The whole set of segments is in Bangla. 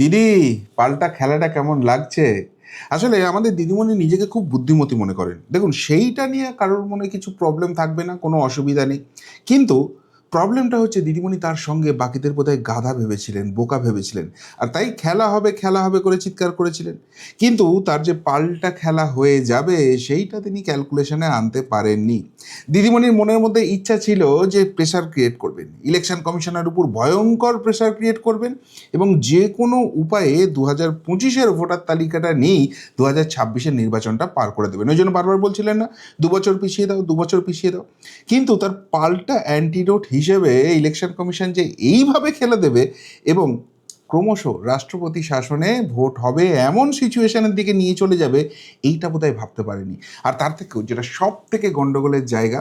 দিদি, পাল্টা খেলাটা কেমন লাগছে? আসলে আমাদের দিদিমণি নিজেকে খুব বুদ্ধিমতী মনে করেন। দেখুন, সেইটা নিয়ে কারোর মনে কিছু প্রবলেম থাকবে না, কোনো অসুবিধা নেই। কিন্তু প্রবলেমটা হচ্ছে দিদিমণি তার সঙ্গে বাকিদের বোধহয় গাধা ভেবেছিলেন, বোকা ভেবেছিলেন। আর তাই খেলা হবে খেলা হবে করে চিৎকার করেছিলেন। কিন্তু তার যে পাল্টা খেলা হয়ে যাবে, সেইটা তিনি ক্যালকুলেশনে আনতে পারেননি। দিদিমণির মনের মধ্যে ইচ্ছা ছিল যে প্রেশার ক্রিয়েট করবেন। ইলেকশন কমিশনের উপর ভয়ঙ্কর প্রেশার ক্রিয়েট করবেন এবং যে কোনো উপায়ে দু হাজার পঁচিশের ভোটার তালিকাটা নিয়েই দু হাজার ছাব্বিশের নির্বাচনটা পার করে দেবেন। ওই জন্য বারবার বলছিলেন না, দু বছর পিছিয়ে দাও, দু বছর পিছিয়ে দাও। কিন্তু তার পাল্টা অ্যান্টিডোট হিসেবে ইলেকশন কমিশন যে এইভাবে খেলে দেবে এবং ক্রমশ রাষ্ট্রপতি শাসনে ভোট হবে এমন সিচুয়েশনের দিকে নিয়ে চলে যাবে, এইটা বোধহয় ভাবতে পারেনি। আর তার থেকেও যেটা সব থেকে গণ্ডগোলের জায়গা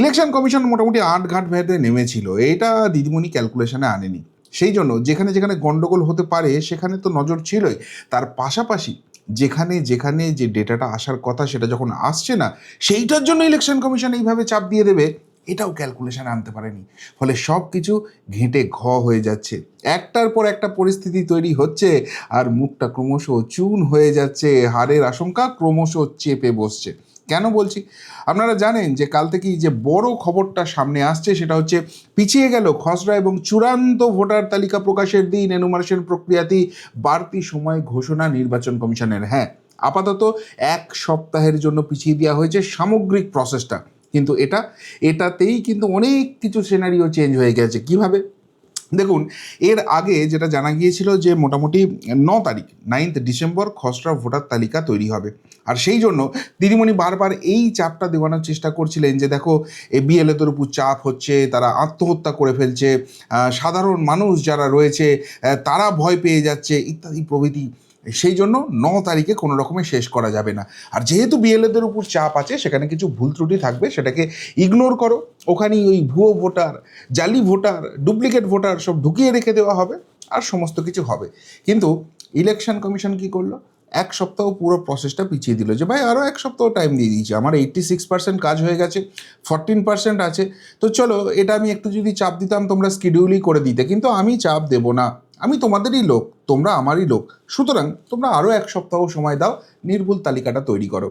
ইলেকশন কমিশন মোটামুটি আট ঘাট ভেদে নেমেছিল। এটা দিদিমণি ক্যালকুলেশনে আনেনি। সেই জন্য যেখানে যেখানে গণ্ডগোল হতে পারে, সেখানে তো নজর ছিলই। তার পাশাপাশি যেখানে যেখানে যে ডেটাটা আসার কথা সেটা যখন আসছে না, সেইটার জন্য ইলেকশন কমিশন এইভাবে চাপ দিয়ে দেবে। এটাও ক্যালকুলেশন আনতে পারেনি। ফলে সব কিছু ঘেঁটে ঘ হয়ে যাচ্ছে। একটার পর একটা পরিস্থিতি তৈরি হচ্ছে আর মুখটা ক্রমশ চুন হয়ে যাচ্ছে। হারের আশঙ্কা ক্রমশ চেপে বসছে। কেন বলছি? আপনারা জানেন যে কাল থেকেই যে বড় খবরটা সামনে আসছে সেটা হচ্ছে পিছিয়ে গেল খসড়া এবং চূড়ান্ত ভোটার তালিকা প্রকাশের দিন। এনুমারেশন প্রক্রিয়াতেই বাড়তি সময় ঘোষণা নির্বাচন কমিশনের। হ্যাঁ আপাতত এক সপ্তাহের জন্য পিছিয়ে দেওয়া হয়েছে সামগ্রিক প্রসেসটা কিন্তু এটা, এটাতেই কিন্তু অনেক কিছু সিনারিও চেঞ্জ হয়ে গেছে। কীভাবে? দেখুন, এর আগে যেটা জানা গিয়েছিল যে মোটামুটি ন তারিখ নাইন্থ ডিসেম্বর খসড়া ভোটার তালিকা তৈরি হবে। আর সেই জন্য দিদিমণি বারবার এই চাপটা দেওয়ানোর চেষ্টা করছিলেন যে দেখো, এ বিএলএ বিএলএদের উপর চাপ হচ্ছে, তারা আত্মহত্যা করে ফেলছে সাধারণ মানুষ যারা রয়েছে তারা ভয় পেয়ে যাচ্ছে, ইত্যাদি প্রভৃতি সেই জন্য ন তারিখে কোনো রকমে শেষ করা যাবে না। আর যেহেতু বিএলএদের উপর চাপ আছে, সেখানে কিছু ভুল ত্রুটি থাকবে, সেটাকে ইগনোর করো। ওখানেই ওই ভুয়ো ভোটার, জালি ভোটার ডুপ্লিকেট ভোটার সব ঢুকিয়ে রেখে দেওয়া হবে, আর সমস্ত কিছু হবে। কিন্তু ইলেকশন কমিশন কি করল? এক সপ্তাহ পুরো প্রসেসটা পিছিয়ে দিল যে, ভাই আরও এক সপ্তাহ টাইম দিয়ে দিয়েছি। আমার এইট্টি সিক্স পার্সেন্ট কাজ হয়ে গেছে ফরটিন পার্সেন্ট আছে। তো চলো, এটা আমি একটু যদি চাপ দিতাম, তোমরা স্কিডিউলই করে দিতে। কিন্তু আমি চাপ দেব না। আমি তোমাদেরই লোক, তোমরা আমারই লোক। সুতরাং তোমরা আরও এক সপ্তাহ সময় দাও, নির্ভুল তালিকাটা তৈরি করো।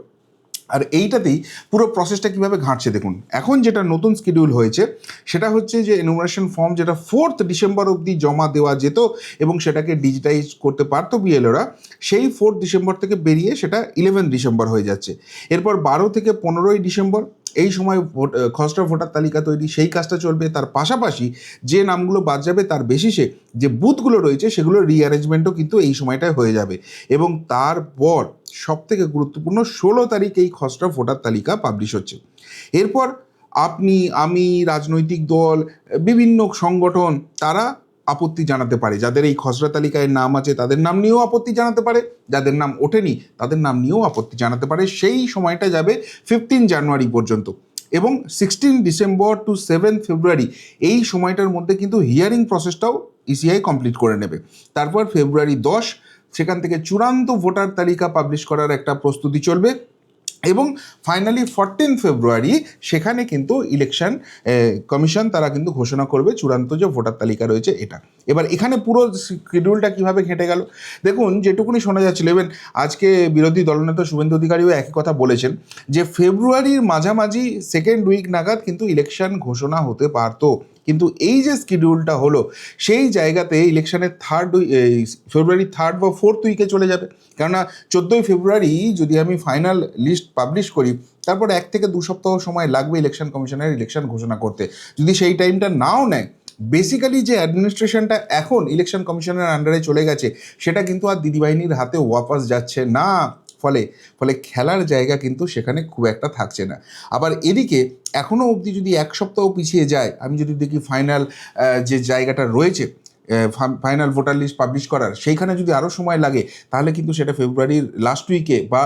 আর এইটাতেই পুরো প্রসেসটা কীভাবে ঘাঁটছে দেখুন। এখন যেটা নতুন শিডিউল হয়েছে, সেটা হচ্ছে যে এনুমারেশন ফর্ম যেটা ফোর্থ ডিসেম্বর অবধি জমা দেওয়া যেত এবং সেটাকে ডিজিটাইজ করতে পারতো বিএলওরা সেই ফোর্থ ডিসেম্বর থেকে বেরিয়ে সেটা ইলেভেন ডিসেম্বর হয়ে যাচ্ছে। এরপর বারো থেকে পনেরোই ডিসেম্বর এই সময় ভোট খসড়া ভোটার তালিকা তৈরি, সেই কাজটা চলবে। তার পাশাপাশি যে নামগুলো বাদ যাবে, তার বেসিসে যে বুথগুলো রয়েছে, সেগুলোর রিঅ্যারেঞ্জমেন্টও কিন্তু এই সময়টায় হয়ে যাবে। এবং তারপর সব থেকে গুরুত্বপূর্ণ, ষোলো তারিখ এই খসড়া ভোটার তালিকা পাবলিশ হচ্ছে। এরপর আপনি, আমি, রাজনৈতিক দল, বিভিন্ন সংগঠন, তারা আপত্তি জানাতে পারে। যাদের এই খসড়া তালিকায় নাম আছে, তাদের নাম নিয়েও আপত্তি জানাতে পারে। যাদের নাম ওঠেনি, তাদের নাম নিয়েও আপত্তি জানাতে পারে। সেই সময়টা যাবে ফিফটিন জানুয়ারি পর্যন্ত। এবং sixteen December to seven February এই সময়টার মধ্যে কিন্তু হিয়ারিং প্রসেসটাও ইসিআই কমপ্লিট করে নেবে। তারপর ফেব্রুয়ারি দশ, সেখান থেকে চূড়ান্ত ভোটার তালিকা পাবলিশ করার একটা প্রস্তুতি চলবে। এবং ফাইনালি ফরটিন ফেব্রুয়ারি সেখানে কিন্তু ইলেকশন কমিশন তারা কিন্তু ঘোষণা করবে চূড়ান্ত যে ভোটার তালিকা রয়েছে এটা। এবার এখানে পুরো শিডিউলটা কীভাবে ঘেঁটে গেল? দেখুন, যেটুকুনি শোনা যাচ্ছিল এবং আজকে বিরোধী দলনেতা শুভেন্দু অধিকারীও একই কথা বলেছেন যে ফেব্রুয়ারির মাঝামাঝি সেকেন্ড উইক নাগাদ কিন্তু ইলেকশন ঘোষণা হতে পারতো। কিন্তু এই যে স্কিডিউলটা হলো, সেই জায়গাতে ইলেকশনের থার্ড ফেব্রুয়ারি থার্ড বা ফোর্থ উইকে চলে যাবে। কেননা চোদ্দোই ফেব্রুয়ারি যদি আমি ফাইনাল লিস্ট পাবলিশ করি, তারপর এক থেকে দু সপ্তাহ সময় লাগবে ইলেকশন কমিশনের ইলেকশন ঘোষণা করতে। যদি সেই টাইমটা নাও নেয় বেসিক্যালি যে অ্যাডমিনিস্ট্রেশনটা এখন ইলেকশন কমিশনের আন্ডারে চলে গেছে, সেটা কিন্তু আর দিদিবাহিনীর হাতে ওয়াপাস যাচ্ছে না। ফলে ফলে খেলার জায়গা কিন্তু সেখানে খুব একটা থাকছে না। আবার এদিকে এখনও অবধি যদি এক সপ্তাহ পিছিয়ে যায়, আমি যদি দেখি ফাইনাল যে জায়গাটা রয়েছে ফাইনাল ভোটার লিস্ট পাবলিশ করার, সেইখানে যদি আরও সময় লাগে, তাহলে কিন্তু সেটা ফেব্রুয়ারির লাস্ট উইকে বা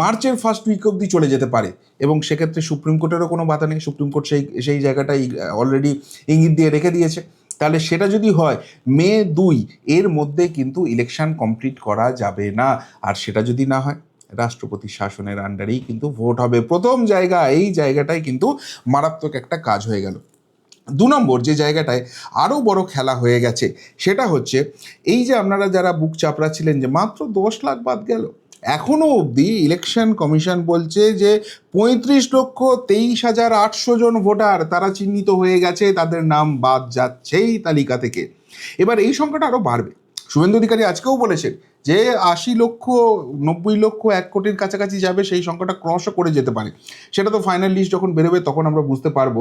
মার্চের ফার্স্ট উইক অবধি চলে যেতে পারে। এবং সেক্ষেত্রে সুপ্রিম কোর্টেরও কোনো বাধা নেই। সুপ্রিম কোর্ট সেই সেই জায়গাটাই অলরেডি ইঙ্গিত দিয়ে রেখে দিয়েছে। তাহলে সেটা যদি হয়, মে দুই এর মধ্যে কিন্তু ইলেকশন কমপ্লিট করা যাবে না। আর সেটা যদি না হয় রাষ্ট্রপতি শাসনের আন্ডারেই কিন্তু ভোট হবে। প্রথম জায়গা, এই জায়গাটাই কিন্তু মারাত্মক একটা কাজ হয়ে গেল। দু নম্বর যে জায়গাটায় আরও বড় খেলা হয়ে গেছে, সেটা হচ্ছে এই যে আপনারা যারা বুক চাপড়াচ্ছিলেন যে মাত্র দশ লাখ বাদ গেল, এখনও অবধি ইলেকশন কমিশন বলছে যে পঁয়ত্রিশ লক্ষ তেইশ হাজার আটশো জন ভোটার তারা চিহ্নিত হয়ে গেছে, তাদের নাম বাদ যাচ্ছেই তালিকা থেকে। এবার এই সংখ্যাটা আরও বাড়বে। শুভেন্দু অধিকারী আজকেও বলেছেন যে আশি লক্ষ, নব্বই লক্ষ, এক কোটির কাছাকাছি যাবে, সেই সংখ্যাটা ক্রসও করে যেতে পারে। সেটা তো ফাইনাল লিস্ট যখন বেরোবে, তখন আমরা বুঝতে পারব।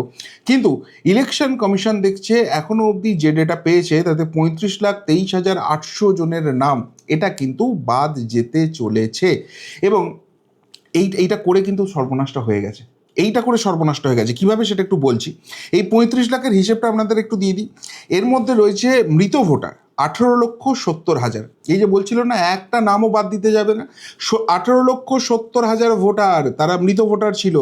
কিন্তু ইলেকশন কমিশন দেখছে এখনও অবধি যে ডেটা পেয়েছে, তাতে পঁয়ত্রিশ লাখ তেইশ হাজার আটশো জনের নাম। এটা কিন্তু বাদ যেতে চলেছে। এবং এই, এইটা করে কিন্তু সর্বনাশটা হয়ে গেছে। এইটা করে সর্বনাশটা হয়ে গেছে। কীভাবে সেটা একটু বলছি? এই পঁয়ত্রিশ লাখের হিসেবটা আপনাদের একটু দিয়ে দিই। এর মধ্যে রয়েছে মৃত ভোটার, আঠেরো লক্ষ সত্তর হাজার। এই যে বলছিল না, একটা নামও বাদ দিতে যাবে না। আঠেরো লক্ষ সত্তর হাজার ভোটার, তারা মৃত ভোটার ছিল,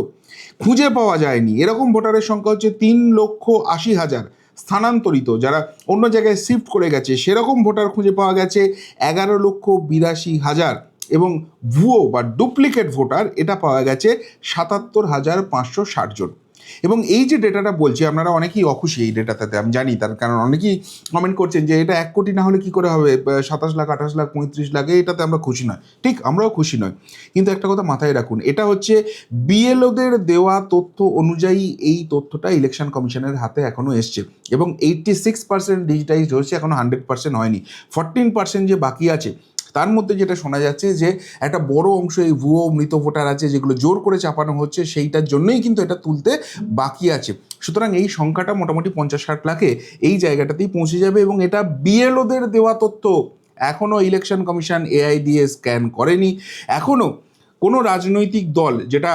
খুঁজে পাওয়া যায়নি। এরকম ভোটারের সংখ্যা হচ্ছে তিন লক্ষ আশি হাজার স্থানান্তরিত। যারা অন্য জায়গায় শিফট করে গেছে, সেরকম ভোটার খুঁজে পাওয়া গেছে এগারো লক্ষ বিরাশি হাজার। এবং ভুয়ো বা ডুপ্লিকেট ভোটার এটা পাওয়া গেছে সাতাত্তর হাজার পাঁচশো ষাট জন। এবং এই যে ডেটাটা বলছি, আপনারা অনেকেই অখুশি এই ডেটাটাতে আমি জানি তার কারণ অনেকেই কমেন্ট করছেন যে এটা এক কোটি না হলে কি করে হবে? সাতাশ লাখ, আঠাশ লাখ, পঁয়ত্রিশ লাখ, এটাতে আমরা খুশি নয়। ঠিক, আমরাও খুশি নয়। কিন্তু একটা কথা মাথায় রাখুন, এটা হচ্ছে বিএলওদের দেওয়া তথ্য অনুযায়ী এই তথ্যটা ইলেকশন কমিশনের হাতে এখনও এসছে। এবং এইটটি সিক্স পার্সেন্ট ডিজিটাইজড হয়েছে এখনও হান্ড্রেড পার্সেন্ট হয়নি। ফর্টিন পার্সেন্ট যে বাকি আছে তার মধ্যে যেটা শোনা যাচ্ছে যে একটা বড় অংশ এই ভুয়ো মৃত ভোটার আছে যেগুলো জোর করে চাপানো হচ্ছে, সেইটার জন্যই কিন্তু এটা তুলতে বাকি আছে। সুতরাং এই সংখ্যাটা মোটামুটি পঞ্চাশ ষাট লাখে এই জায়গাটাতেই পৌঁছে যাবে এবং এটা বিএলওদের দেওয়া তথ্য। এখনও ইলেকশন কমিশন এআই দিয়ে স্ক্যান করেনি। এখনও কোনো রাজনৈতিক দল যেটা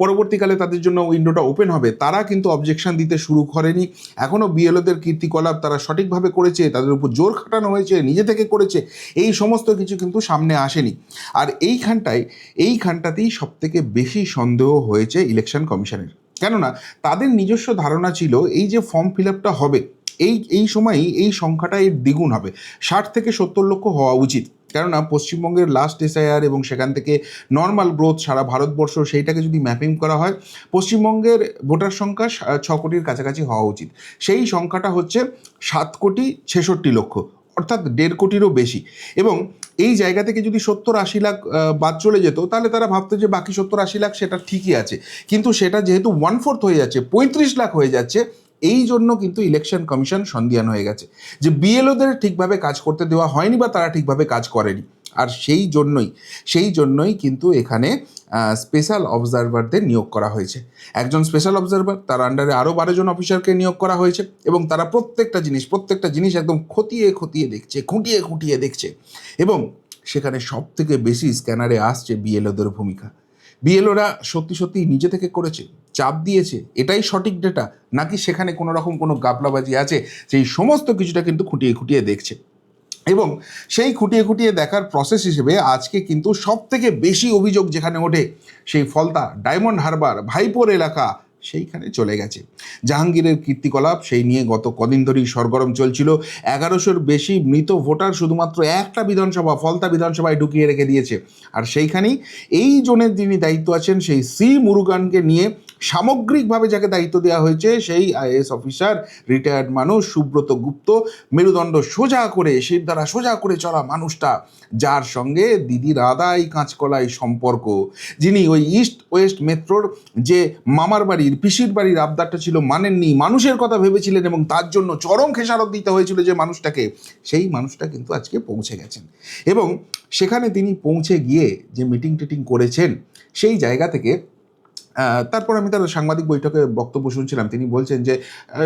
পরবর্তীকালে তাদের জন্য উইন্ডোটা ওপেন হবে। তারা কিন্তু অবজেকশন দিতে শুরু করেনি। এখনও বিএলওদের কীর্তিকলাপ তারা সঠিকভাবে করেছে, তাদের উপর জোর খাটানো হয়েছে, নিজে থেকে করেছে, এই সমস্ত কিছু কিন্তু সামনে আসেনি। আর এইখানটায়, এইখানটাতেই সবথেকে বেশি সন্দেহ হয়েছে ইলেকশন কমিশনের কেননা, তাদের নিজস্ব ধারণা ছিল, এই যে ফর্ম ফিল আপটা হবে, এই এই সময়ই এই সংখ্যাটা এর দ্বিগুণ হবে। ষাট থেকে সত্তর লক্ষ হওয়া উচিত। কেননা পশ্চিমবঙ্গের লাস্ট এসআইআর এবং সেখান থেকে নর্মাল গ্রোথ সারা ভারতবর্ষ, সেইটাকে যদি ম্যাপিং করা হয়, পশ্চিমবঙ্গের ভোটার সংখ্যা ছ কোটির কাছাকাছি হওয়া উচিত। সেই সংখ্যাটা হচ্ছে সাত কোটি ছেষট্টি লক্ষ, অর্থাৎ দেড় কোটিরও বেশি। এবং এই জায়গা থেকে যদি সত্তর আশি লাখ বাদ চলে যেত, তাহলে তারা ভাবতো যে বাকি সত্তর আশি লাখ সেটা ঠিকই আছে। কিন্তু সেটা যেহেতু ওয়ান ফোর্থ হয়ে যাচ্ছে, পঁয়ত্রিশ লাখ হয়ে যাচ্ছে এই জন্য কিন্তু ইলেকশন কমিশন সন্দিয়ান হয়ে গেছে যে বিএলওদের ঠিকভাবে কাজ করতে দেওয়া হয়নি বা তারা ঠিকভাবে কাজ করেনি। আর সেই জন্যই সেই জন্যই কিন্তু এখানে স্পেশাল অবজারভারদের নিয়োগ করা হয়েছে। একজন স্পেশাল অবজারভার তার আন্ডারে আরও বারোজন অফিসারকে নিয়োগ করা হয়েছে এবং তারা প্রত্যেকটা জিনিস প্রত্যেকটা জিনিস একদম খতিয়ে খতিয়ে দেখছে, খুঁটিয়ে খুঁটিয়ে দেখছে এবং সেখানে সব থেকে বেশি স্ক্যানারে আসছে বিএলওদের ভূমিকা। বিএলওরা সত্যি সত্যি নিজে থেকে করেছে? চাপ দিয়েছে, এটাই সঠিক ডেটা নাকি সেখানে কোনো রকম কোনো গাবলাবাজি আছে সেই সমস্ত কিছুটা কিন্তু খুঁটিয়ে খুঁটিয়ে দেখছে? এবং সেই খুঁটিয়ে খুঁটিয়ে দেখার প্রসেস হিসেবে আজকে কিন্তু সব থেকে বেশি অভিযোগ যেখানে ওঠে, সেই ফলতা ডায়মন্ড হারবার ভাইপোর এলাকা সেইখানে চলে গেছে। জাহাঙ্গীরের কীর্তিকলাপ সেই নিয়ে গত কদিন ধরেই সরগরম চলছিল। এগারোশোর বেশি মৃত ভোটার শুধুমাত্র একটা বিধানসভা, ফলতা বিধানসভায় ঢুকিয়ে রেখে দিয়েছে। আর সেইখানেই এই জোনের যিনি দায়িত্ব আছেন, সেই সি মুরুগানকে নিয়ে সামগ্রিকভাবে যাকে দায়িত্ব দেওয়া হয়েছে, সেই আইএস অফিসার রিটায়ার্ড মানুষ সুব্রত গুপ্ত, মেরুদণ্ড সোজা করে শির দ্বারা সোজা করে চলা মানুষটা, যার সঙ্গে দিদির আদায় কাঁচকলাই সম্পর্ক। যিনি ওই ইস্ট ওয়েস্ট মেট্রোর যে মামার বাড়ির পিসির বাড়ির আবদারটা ছিল মানেননি, মানুষের কথা ভেবেছিলেন এবং তার জন্য চরম খেসারত দিতে হয়েছিল যে মানুষটাকে। সেই মানুষটা কিন্তু আজকে পৌঁছে গেছেন। এবং সেখানে তিনি পৌঁছে গিয়ে যে মিটিং টিটিং করেছেন, সেই জায়গা থেকে তারপর আমি তার সাংবাদিক বৈঠকে বক্তব্য শুনছিলাম। তিনি বলছেন যে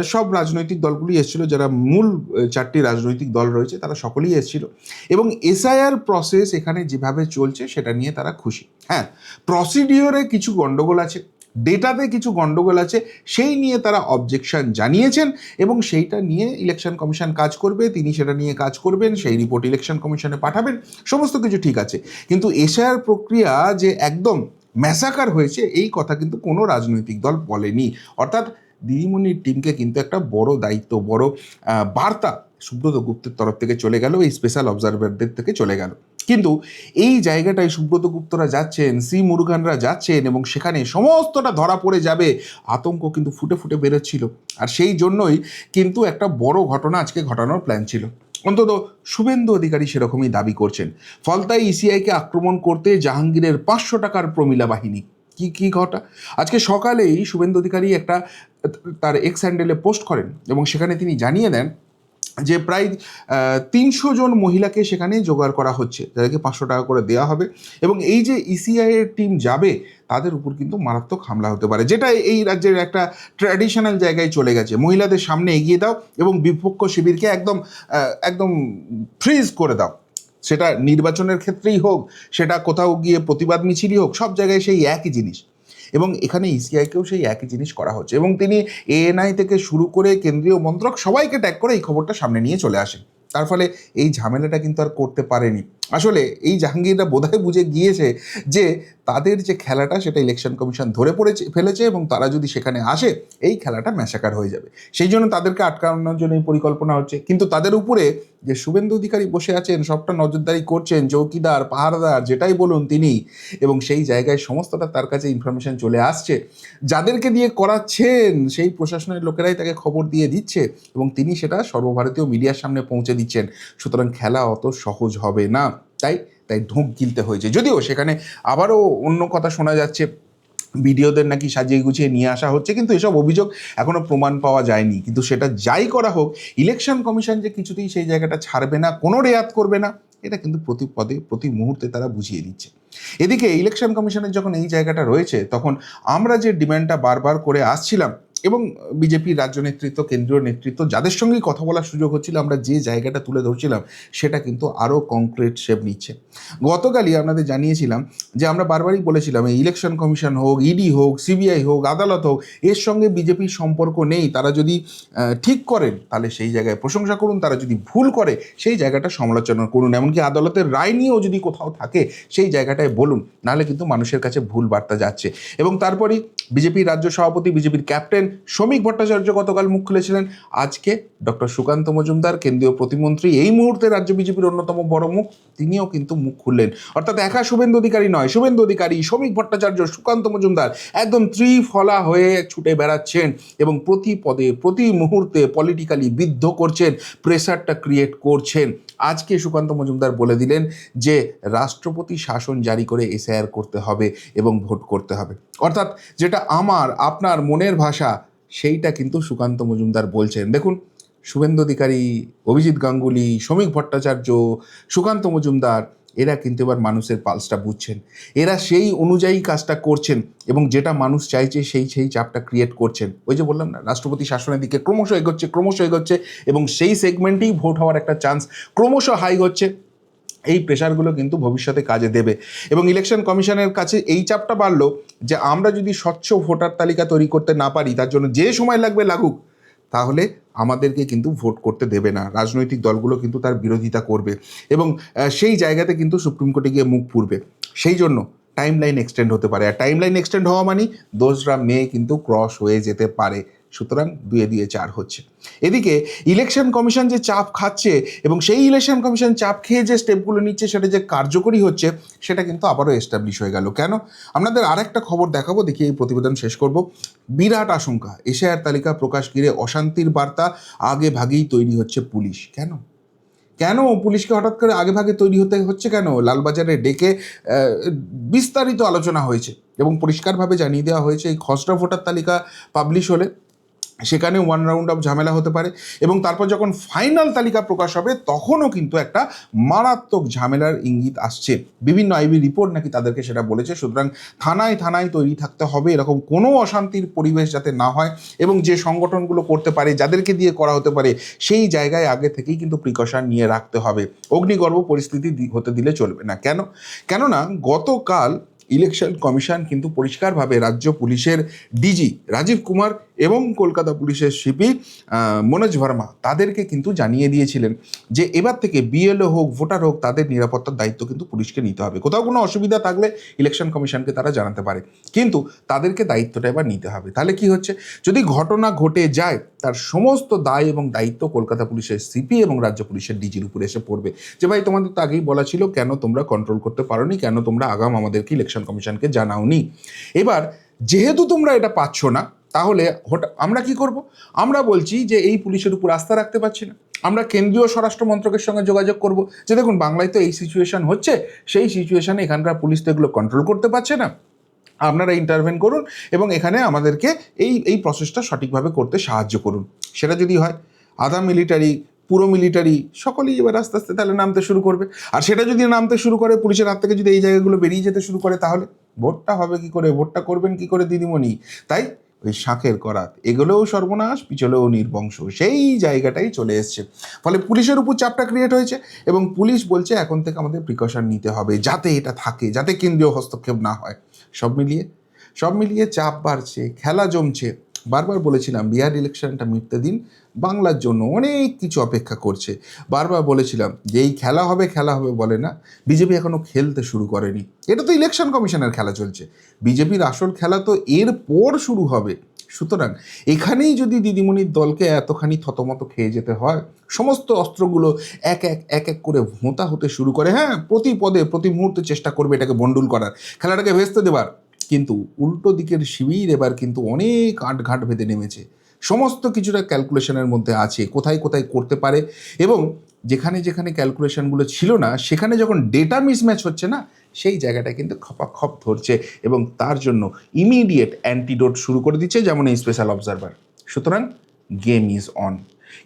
সব রাজনৈতিক দলগুলি এসেছিল, যারা মূল চারটি রাজনৈতিক দল রয়েছে, তারা সকলেই এসেছিল। এবং এসআইআর প্রসেস এখানে যেভাবে চলছে, সেটা নিয়ে তারা খুশি। হ্যাঁ প্রসিডিওরে কিছু গণ্ডগোল আছে। ডেটাতে কিছু গণ্ডগোল আছে, সেই নিয়ে তারা অবজেকশন জানিয়েছেন এবং সেইটা নিয়ে ইলেকশন কমিশন কাজ করবে, তিনি সেটা নিয়ে কাজ করবেন, সেই রিপোর্ট ইলেকশন কমিশনে পাঠাবেন, সমস্ত কিছু ঠিক আছে। কিন্তু এশিয়ার প্রক্রিয়া যে একদম ম্যাসাকার হয়েছে, এই কথা কিন্তু কোনো রাজনৈতিক দল বলেনি। অর্থাৎ দিদিমণির টিমকে কিন্তু একটা বড় দায়িত্ব, বড় বার্তা সুব্রত গুপ্তের তরফ থেকে চলে গেল, এই স্পেশাল অবজারভারদের থেকে চলে গেল। কিন্তু এই জায়গাটায় সুব্রত গুপ্তরা যাচ্ছেন, সি মুরুগানরা যাচ্ছেন এবং সেখানে সমস্তটা ধরা পড়ে যাবে, আতঙ্ক কিন্তু ফুটে ফুটে বেরোচ্ছিল। আর সেই জন্যই কিন্তু একটা বড় ঘটনা আজকে ঘটানোর প্ল্যান ছিল। অন্তত শুভেন্দু অধিকারী সেরকমই দাবি করছেন। ফলতাই ইসিআইকে আক্রমণ করতে জাহাঙ্গীরের পাঁচশো টাকার প্রমিলা বাহিনী। কি কি ঘটা? আজকে সকালেই শুভেন্দু অধিকারী একটা, তার এক্স হ্যান্ডেলে পোস্ট করেন এবং সেখানে তিনি জানিয়ে দেন যে প্রায় তিনশো জন মহিলাকে সেখানে জোগাড় করা হচ্ছে। যাদেরকে পাঁচশো টাকা করে দেওয়া হবে এবং এই যে ইসিআই এর টিম যাবে, তাদের উপর কিন্তু মারাত্মক হামলা হতে পারে। যেটা এই রাজ্যের একটা ট্র্যাডিশনাল জায়গায় চলে গেছে। মহিলাদের সামনে এগিয়ে দাও এবং বিপক্ষ শিবিরকে একদম একদম ফ্রিজ করে দাও। সেটা নির্বাচনের ক্ষেত্রেই হোক, সেটা কোথাও গিয়ে প্রতিবাদ মিছিলই হোক, সব জায়গায় সেই একই জিনিস। এবং এখানে ইসিআইকেও সেই একই জিনিস করা হচ্ছে। এবং তিনি এএনআই থেকে শুরু করে কেন্দ্রীয় মন্ত্রক সবাইকে ট্যাগ করে এই খবরটা সামনে নিয়ে চলে আসেন। তার ফলে এই ঝামেলাটা কিন্তু আর করতে পারেনি। আসলে এই জাহাঙ্গীররা বোধহয় বুঝে গিয়েছে যে তাদের যে খেলাটা, সেটা ইলেকশন কমিশন ধরে পড়েছে, ফেলেছে এবং তারা যদি সেখানে আসে, এই খেলাটা ম্যাসাকার হয়ে যাবে। সেই জন্য তাদেরকে আটকানোর জন্য এই পরিকল্পনা হচ্ছে। কিন্তু তাদের উপরে যে শুভেন্দু অধিকারী বসে আছেন, সবটা নজরদারি করছেন, চৌকিদার, পাহারাদার, যেটাই বলুন তিনি, এবং সেই জায়গায় সমস্তটা তার কাছে ইনফরমেশন চলে আসছে। যাদেরকে দিয়ে করাচ্ছেন, সেই প্রশাসনের লোকেরাই তাকে খবর দিয়ে দিচ্ছে, এবং তিনি সেটা সর্বভারতীয় মিডিয়ার সামনে পৌঁছে দিচ্ছেন। সুতরাং খেলা অত সহজ হবে না। তাই তাই ঢোক গিলতে হয়েছে। যদিও সেখানে আবারও অন্য কথা শোনা যাচ্ছে ভিডিওদের নাকি সাজিয়ে গুছিয়ে নিয়ে আসা হচ্ছে, কিন্তু এসব অভিযোগ এখনও প্রমাণ পাওয়া যায়নি। কিন্তু সেটা যাই করা হোক ইলেকশন কমিশন যে কিছুতেই সেই জায়গাটা ছাড়বে না, কোনো রেয়াত করবে না, এটা কিন্তু প্রতি পদে, প্রতি মুহূর্তে তারা বুঝিয়ে দিচ্ছে। এদিকে ইলেকশন কমিশনের যখন এই জায়গাটা রয়েছে, তখন আমরা যে ডিম্যান্ডটা বারবার করে আসছিলাম এবং বিজেপির রাজ্য নেতৃত্ব, কেন্দ্রীয় নেতৃত্ব, যাদের সঙ্গেই কথা বলার সুযোগ হচ্ছিল, আমরা যে জায়গাটা তুলে ধরছিলাম, সেটা কিন্তু আরও কংক্রিট শেপ নিচ্ছে। গতকালই আপনাদের জানিয়েছিলাম যে আমরা বারবারই বলেছিলাম, এই ইলেকশন কমিশন হোক ইডি হোক সিবিআই হোক, আদালত হোক, এর সঙ্গে বিজেপির সম্পর্ক নেই, তারা যদি ঠিক করেন, তাহলে সেই জায়গায় প্রশংসা করুন, তারা যদি ভুল করে, সেই জায়গাটা সমালোচনা করুন, এমনকি আদালতের রায় নিয়েও যদি কোথাও থাকে, সেই জায়গাটায় বলুন, নাহলে কিন্তু মানুষের কাছে ভুল বার্তা যাচ্ছে। এবং তারপরেই বিজেপির রাজ্য সভাপতি, বিজেপির ক্যাপ্টেন শ্রমিক ভট্টাচার্য গতকাল মুখ খুলেছিলেন। আজকে ডক্টর সুকান্ত মজুমদার, কেন্দ্রীয় প্রতিমন্ত্রী, এই মুহূর্তে রাজ্য বিজেপির অন্যতম বড় মুখ। তিনিও কিন্তু মুখ খুললেন। অর্থাৎ একা শুভেন্দু অধিকারী নয়, শুভেন্দু অধিকারী, শ্রমিক ভট্টাচার্য সুকান্ত মজুমদার একদম ত্রিফলা হয়ে ছুটে বেড়াচ্ছেন এবং প্রতি পদে, প্রতি মুহূর্তে পলিটিক্যালি বিদ্ধ করছেন প্রেসারটা ক্রিয়েট করছেন। আজকে সুকান্ত মজুমদার বলে দিলেন যে, রাষ্ট্রপতি শাসন জারি করে এসআইআর করতে হবে এবং ভোট করতে হবে। অর্থাৎ যেটা আমার, আপনার মনের ভাষা, সেইটা কিন্তু সুকান্ত মজুমদার বলছেন। দেখুন শুভেন্দু অধিকারী অভিজিৎ গাঙ্গুলি, শ্রমিক ভট্টাচার্য, সুকান্ত মজুমদার, এরা কিন্তু এবার মানুষের পালসটা বুঝছেন। এরা সেই অনুযায়ী কাজটা করছেন এবং যেটা মানুষ চাইছে সেই সেই চাপটা ক্রিয়েট করছেন। ওই যে বললাম না, রাষ্ট্রপতি শাসনের দিকে ক্রমশ এগোচ্ছে ক্রমশ এগোচ্ছে এবং সেই সেগমেন্টেই ভোট হওয়ার একটা চান্স ক্রমশ হাই হচ্ছে। এই প্রেশারগুলো কিন্তু ভবিষ্যতে কাজে দেবে। এবং ইলেকশন কমিশনের কাছে এই চাপটা বাড়লো যে আমরা যদি স্বচ্ছ ভোটার তালিকা তৈরি করতে না পারি, তার জন্য যে সময় লাগবে লাগুক, তাহলে আমাদেরকে কিন্তু ভোট করতে দেবে না। রাজনৈতিক দলগুলো কিন্তু তার বিরোধিতা করবে এবং সেই জায়গাতে কিন্তু সুপ্রিম কোর্টে গিয়ে মুখ পুরবে সেই জন্য টাইম লাইন এক্সটেন্ড হতে পারে। আর টাইম লাইন এক্সটেন্ড হওয়া মানে দোসরা মে কিন্তু ক্রস হয়ে যেতে পারে। সুতরাং দুয়ে দিয়ে চার হচ্ছে। এদিকে ইলেকশন কমিশন যে চাপ খাচ্ছে এবং সেই ইলেকশন কমিশন চাপ খেয়ে যে স্টেপগুলো নিচ্ছে সেটা যে কার্যকরী হচ্ছে, সেটা কিন্তু আবারও এস্টাবলিশ হয়ে গেল। কেন? আপনাদের আর একটা খবর দেখাবো, দেখি এই প্রতিবেদন শেষ করব। বিরাট আশঙ্কা, এশিয়ার তালিকা প্রকাশ ঘিরে অশান্তির বার্তা, আগে ভাগেই তৈরি হচ্ছে পুলিশ। কেন? কেন পুলিশকে হঠাৎ করে আগে ভাগে তৈরি হতে হচ্ছে কেন? লালবাজারে ডেকে বিস্তারিত আলোচনা হয়েছে এবং পরিষ্কারভাবে জানিয়ে দেওয়া হয়েছে, এই খসড়া ভোটার তালিকা পাবলিশ হলে। সেখানে ওয়ান রাউন্ড অফ ঝামেলা হতে পারে এবং তারপর যখন ফাইনাল তালিকা প্রকাশ হবে, তখনও কিন্তু একটা মারাত্মক ঝামেলার ইঙ্গিত আসছে। বিভিন্ন আইবি রিপোর্ট নাকি তাদেরকে সেটা বলেছে। সুতরাং থানায় থানায় তৈরি থাকতে হবে, এরকম কোনো অশান্তির পরিবেশ যাতে না হয় এবং যে সংগঠনগুলো করতে পারে, যাদেরকে দিয়ে করা হতে পারে, সেই জায়গায় আগে থেকেই কিন্তু প্রিকশন নিয়ে রাখতে হবে। অগ্নিগর্ভ পরিস্থিতি হতে দিলে চলবে না। কেন? কেননা গতকাল ইলেকশন কমিশন কিন্তু পরিষ্কারভাবে রাজ্য পুলিশের ডিজি রাজীব কুমার এবং কলকাতা পুলিশের সিপি মনোজ ভার্মা তাদেরকে কিন্তু জানিয়ে দিয়েছিলেন যে এবার থেকে বিএলও হোক, ভোটার হোক, তাদের নিরাপত্তার দায়িত্ব কিন্তু পুলিশকে নিতে হবে। কোথাও কোনো অসুবিধা থাকলে ইলেকশন কমিশনকে তারা জানাতে পারে। কিন্তু তাদেরকে দায়িত্বটা এবার নিতে হবে। তাহলে কি হচ্ছে? যদি ঘটনা ঘটে যায়, তার সমস্ত দায় এবং দায়িত্ব কলকাতা পুলিশের সিপি এবং রাজ্য পুলিশের ডিজির উপরে এসে পড়বে। যে ভাই, তোমাদের তো আগেই বলা ছিল, কেন তোমরা কন্ট্রোল করতে পারোনি? কেন তোমরা আগাম আমাদেরকে ইলেকশন কমিশনকে জানাওনি। এবার, যেহেতু তোমরা এটা পাচ্ছ না, তাহলে হঠাৎ আমরা কি করব? আমরা বলছি যে এই পুলিশের উপর আস্থা রাখতে পারছি না। আমরা কেন্দ্রীয় স্বরাষ্ট্র মন্ত্রকের সঙ্গে যোগাযোগ করব। যে দেখুন, বাংলায় তো এই সিচুয়েশন হচ্ছে, সেই সিচুয়েশানে এখানকার পুলিশ তো এগুলো কন্ট্রোল করতে পারছে না। আপনারা ইন্টারভেন করুন এবং এখানে আমাদেরকে এই এই প্রসেসটা সঠিকভাবে করতে সাহায্য করুন। সেটা যদি হয় আধা মিলিটারি পুরো মিলিটারি সকলেই এবার আস্তে আস্তে তাহলে নামতে শুরু করবে। আর সেটা যদি নামতে শুরু করে, পুলিশের হাত থেকে যদি এই জায়গাগুলো বেরিয়ে যেতে শুরু করে, তাহলে ভোটটা হবে কি করে? ভোটটা করবেন কি করে দিদিমণি? তাই ওই শাঁখের করাত, এগুলোও সর্বনাশ, পিছলেও নির্বংশ, সেই জায়গাটাই চলে এসছে। ফলে পুলিশের উপর চাপটা ক্রিয়েট হয়েছে এবং পুলিশ বলছে, এখন থেকে আমাদের প্রিকশন নিতে হবে, যাতে এটা থাকে, যাতে কেন্দ্রীয় হস্তক্ষেপ না হয়। সব মিলিয়ে সব মিলিয়ে চাপ বাড়ছে, খেলা জমছে। বারবার বলেছিলাম, বিহার ইলেকশনটা মিটতে দিন, বাংলার জন্য অনেক কিছু অপেক্ষা করছে। বারবার বলেছিলাম যে, এই খেলা হবে খেলা হবে বলে না, বিজেপি এখনও খেলতে শুরু করেনি। এটা তো ইলেকশন কমিশনের খেলা চলছে। বিজেপির আসল খেলা তো এর পর শুরু হবে। সুতরাং এখানেই যদি দিদিমণির দলকে এতখানি থতমত খেয়ে যেতে হয়, সমস্ত অস্ত্রগুলো এক এক এক এক করে ভোঁতা হতে শুরু করে হ্যাঁ প্রতি পদে, প্রতি মুহূর্তে চেষ্টা করবে এটাকে বন্ডুল করার, খেলাটাকে ভেস্তে দেবার। কিন্তু উল্টো দিকের শিবির এবার কিন্তু অনেক আটঘাট ভেদে নেমেছে। সমস্ত কিছুটা ক্যালকুলেশনের মধ্যে আছে, কোথায় কোথায় করতে পারে এবং যেখানে যেখানে ক্যালকুলেশনগুলো ছিল না, সেখানে যখন ডেটা মিসম্যাচ হচ্ছে না, সেই জায়গাটা কিন্তু খপাখপ ধরছে এবং তার জন্য ইমিডিয়েট অ্যান্টিডোট শুরু করে দিচ্ছে যেমন এই স্পেশাল অবজারভার সুতরাং গেম ইজ অন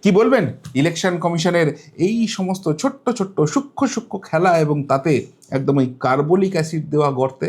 কি বলবেন? ইলেকশন কমিশনের এই সমস্ত ছোট্ট ছোট্ট, সূক্ষ্ম সূক্ষ্ম খেলা এবং তাতে একদম ওই কার্বলিক অ্যাসিড দেওয়া গর্তে